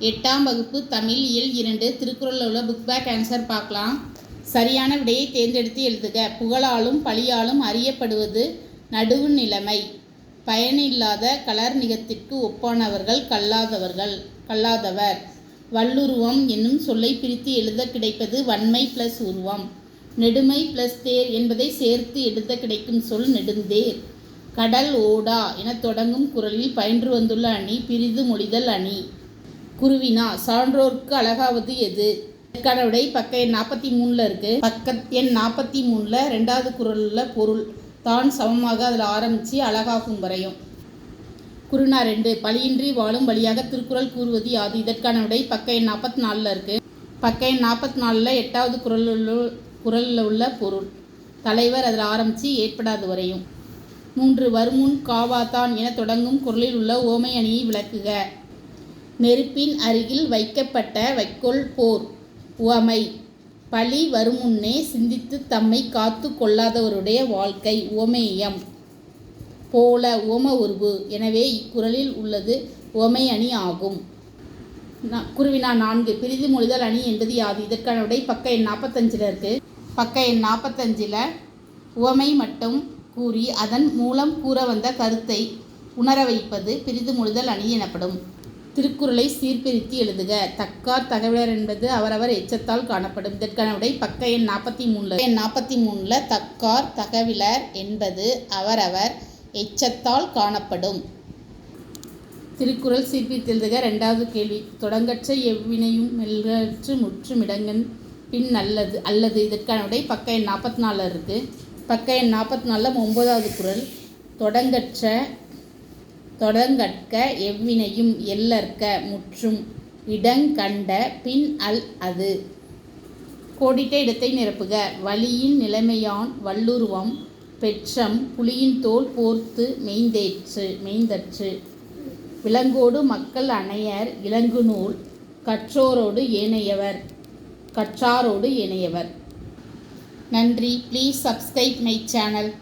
எட்டாம் வகுப்பு தமிழ் இயல் இரண்டு திருக்குறளில் உள்ள புக் பேக் ஆன்சர் பார்க்கலாம். சரியான விடையை தேர்ந்தெடுத்து எழுதுக. புகழாலும் பழியாலும் அறியப்படுவது நடுவு நிலைமை. பயனில்லாத கலர் நிகத்திற்கு ஒப்பானவர்கள் கல்லாதவர்கள் கல்லாதவர். வல்லுருவம் என்னும் சொல்லை பிரித்து எழுத கிடைப்பது வன்மை ப்ளஸ் உருவம். நெடுமை ப்ளஸ் தேர் என்பதை சேர்த்து எழுத கிடைக்கும் சொல் நெடுந்தேர். கடல் ஓடா என தொடங்கும் குரலில் பயின்று வந்துள்ள அணி பிரிது மொழிதல் அணி. குருவினா சான்றோர்க்கு அழகாவது எது? இதற்கான விடை பக்க எண் நாற்பத்தி மூணில் இருக்குது பக்க எண் நாற்பத்தி மூணில் ரெண்டாவது குரலில் பொருள். தான் சமமாக அதில் ஆரம்பித்து அழகாகும் வரையும். குருணா ரெண்டு பழியின்றி வாழும் வழியாக திருக்குறள் கூறுவது யாது? இதற்கான விடை பக்க எண் நாற்பத்தி நாலில் இருக்குது பக்க எண் நாற்பத்தி நாலில் எட்டாவது குரலில் குரலில் உள்ள பொருள். தலைவர் அதில் ஆரம்பித்து ஏற்படாது வரையும். மூன்று வருமுன் காவாதான் என தொடங்கும் குரலில் உள்ள ஓமை அணியை விளக்குக. நெருப்பின் அருகில் வைக்கப்பட்ட வைக்கோல் போர் உவமை. பழி வருமுன்னே சிந்தித்து தம்மை காத்து கொள்ளாதவருடைய வாழ்க்கை உவமேயம். போல உவம உருவு. எனவே இக்குறளில் உள்ளது உவமை அணி ஆகும். குருவினா நான்கு. பிரிதி மொழிதல் அணி என்பது யாது? இதற்கான விடை பக்க எண் நாற்பத்தஞ்சில் இருக்குது பக்க எண் நாற்பத்தஞ்சில் உவமை மட்டும் கூறி அதன் மூலம் கூற வந்த கருத்தை உணர வைப்பது பிரிது மொழிதல் அணி எனப்படும். திருக்குறளை சீர்பிரித்து எழுதுக. தக்கார் தகவலர் என்பது அவரவர் எச்சத்தால் காணப்படும். இதற்கான விடை பக்க எண் நாற்பத்தி மூணில் எண் நாற்பத்தி மூணில் தக்கார் தகவிலர் என்பது அவரவர் எச்சத்தால் காணப்படும். திருக்குறள் சீர்பிரித்து எழுதுக. ரெண்டாவது கேள்வி. தொடங்கற்ற எவ்வினையும் மெல்கற்று முற்றும் இடங்கன் பின் நல்லது அல்லது இதற்கான விடை பக்க எண் நாற்பத்தி நாலில் இருக்குது பக்க எண் நாற்பத்தி நாலில் ஒம்பதாவது குரல் தொடங்கற்ற தொடங்கற்க எவ்வினையும் எல்லற்க முற்றும் இடங்கண்ட பின் அல் அது. கோடிட்ட இடத்தை நிரப்புக. வலியின் நிலைமையான் வல்லுருவம் பெற்றம் புலியின் தோல் போர்த்து மெய்ந்தேற்று மெய்ந்தற்று. விலங்கோடு மக்கள் அணையர் இலங்கு நூல் கற்றோரோடு ஏனையவர் கற்றாரோடு இணையவர் நன்றி. Please subscribe my channel